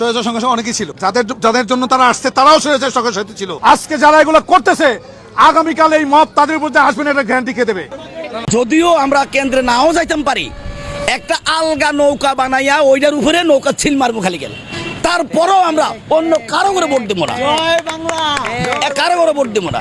সঙ্গে সঙ্গে অনেকেই ছিল। যাদের যাদের জন্য তারা আসছে তারাও স্বৈরাচার সঙ্গে সাথে ছিল। আজকে যারা এগুলো করতেছে আগামীকাল এই মব তাদের মধ্যে আসবেন এটা গ্যারান্টি কে দেবে। যদিও আমরা কেন্দ্রে নাও যাইতাম পারি একটা আলগা নৌকা বানাইয়া ওইটার উপরে নৌকা ছিল মারবো খালি গেল। তারপরেও আমরা অন্য কারও করে ভোট দেবো না। কারও করে ভোট দেবো না।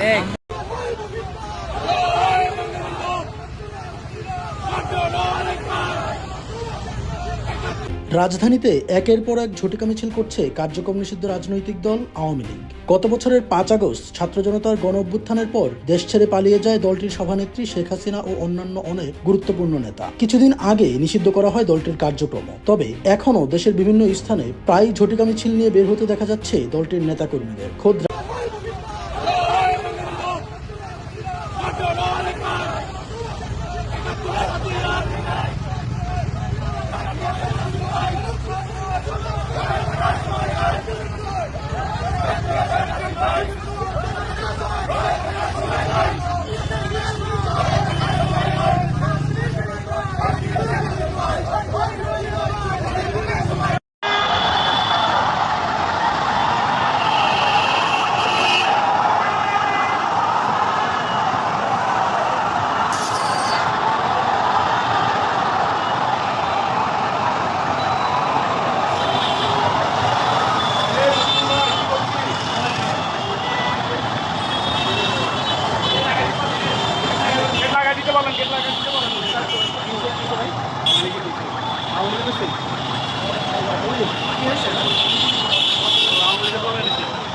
রাজধানীতে একের পর এক ঝটিকা মিছিল করছে কার্যক্রম নিষিদ্ধ রাজনৈতিক দল আওয়ামী লীগ। গত বছরের পাঁচ আগস্ট ছাত্র জনতার গণ অভ্যুত্থানের পর দেশ ছেড়ে পালিয়ে যায় দলটির সভানেত্রী শেখ হাসিনা ও অন্যান্য অনেক গুরুত্বপূর্ণ নেতা। কিছুদিন আগে নিষিদ্ধ করা হয় দলটির কার্যক্রম। তবে এখনও দেশের বিভিন্ন স্থানে প্রায় ঝটিকা মিছিল নিয়ে বের হতে দেখা যাচ্ছে দলটির নেতাকর্মীদের। খোদ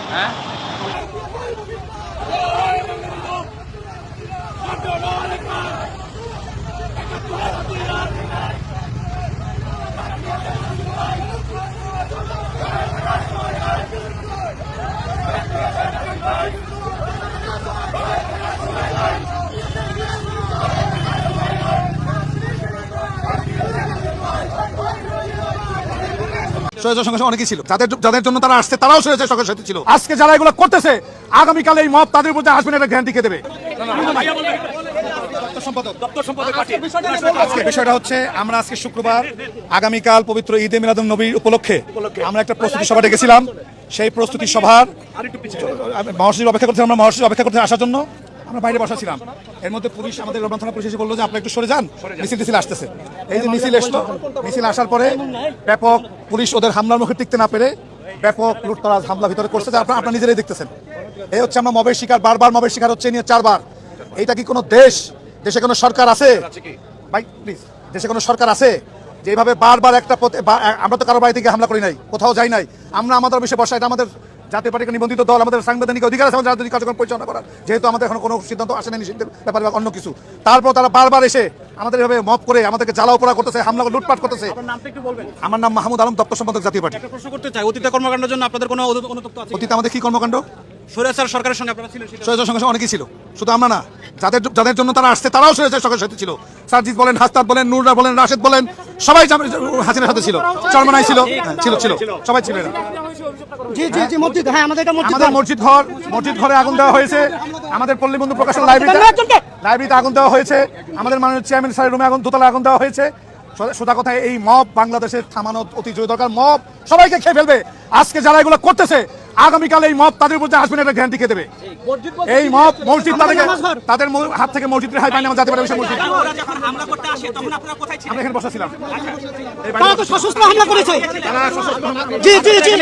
স্বৈরাচার সঙ্গে সঙ্গে অনেকেই ছিল। যাদের যাদের জন্য তারা আসছে তারাও স্বৈরাচার সঙ্গে সাথে ছিল। আজকে যারা এগুলো করতেছে আগামীকাল এই মব তাদের মধ্যে আসবেন এটা গ্যারান্টি কে দেবে? আজকে বিষয়টা হচ্ছে আমরা আজকে শুক্রবার আগামীকাল পবিত্র ঈদে মিলাদুন নবীর উপলক্ষে আমরা একটা প্রস্তুতি সভা ডেকেছিলাম। সেই প্রস্তুতি সভার মহাশির অপেক্ষা করতে আমরা মহাশির অপেক্ষা করতে আসার জন্য আমরা বাইরে বসা ছিলাম এর মধ্যে পুলিশ আমাদের রমনা থানা পুলিশ এসে বলল যে আপনারা একটু সরে যান। মিছিল টিছিল আসতেছে। এই যে মিছিল এসলো, মিছিল আসার পরে ব্যাপক পুলিশ ওদের হামলার মুখে টিকতে না পেরে ব্যাপক লুটতরাজ, হামলা ভিতরে করছে, যা আপনারা নিজেরাই দেখতেছেন। এই হচ্ছে আমরা মবের শিকার, বারবার মবের শিকার হচ্ছে নিয়ে চারবার। এইটা কি কোনো দেশ? দেশে কোনো সরকার আছে? ভাই প্লিজ দেশে কোনো সরকার আছে যে এইভাবে বারবার একটা আমরা তো কারও বাড়ি থেকে হামলা করি নাই, কোথাও যাই নাই। আমরা আমাদের বিষয়ে বসা, এটা আমাদের জাতীয় পার্টিকে নিবন্ধিত দল, আমাদের সাংবিধানিক অধিকার আছে, আমাদের কার্যক্রম পরিচালনা করার। যেহেতু আমাদের এখন কোনো সিদ্ধান্ত আসে না নিষিদ্ধের ব্যাপারে বা অন্য কিছু। তারপর তারা বারবার এসে আমাদের এভাবে মপ করে আমাদেরকে জ্বালাও উপরা করতেছে হামলা লুটপাট করতেছে। আমার নাম মাহমুদ আলম দপ্তর সম্পাদক জাতীয় পার্টি। প্রশ্ন করতে চাই অতীত কর্মকাণ্ডের জন্য আপনাদের কোনো? অতীতে আমাদের কি কর্মকাণ্ড? স্বৈরাচার সরকারের সঙ্গে আপনারা ছিলেন স্বৈরাচার সঙ্গে সঙ্গে অনেকেই ছিল। শুধু আমরা না যাদের যাদের জন্য তারা আসছে তারাও স্বৈরাচার সঙ্গে সাথে ছিল। সার্জিৎ বলেন হাস্তাদ বলেন নুররা বলেন রাশেদ বলেন সবাই হাসিনার সাথে ছিল। চরমনাই ছিল ছিল ছিল। সবাই ছিল জি জি জি মসজিদ হ্যাঁ আমাদের এটা মসজিদ আমাদের মসজিদ ঘর মসজিদ ঘরে আগুন দেওয়া হয়েছে। আমাদের পল্লীবন্ধু প্রকাশন লাইব্রেরিতে লাইব্রেরিতে আগুন দেওয়া হয়েছে। আমাদের মাননীয় চেয়ারম্যান স্যারের রুমে আগুন দোতলা আগুন দেওয়া হয়েছে। সোজা কথা এই মব বাংলাদেশের থামানো অতি জরুরি দরকার। মব সবাইকে খেয়ে ফেলবে। আজকে যারা এগুলো করতেছে আগামীকাল এই মত তাদের উপর আসবেন এটা গ্যারান্টি কে দেবে? এই মত মসজিদ তাদেরকে তাদের হাত থেকে মসজিদের হাই পাইনি আমার পারে মসজিদ। আমরা এখানে বসাছিলাম তারা তো সশস্ত্র হামলা করেছে। জি জি জি।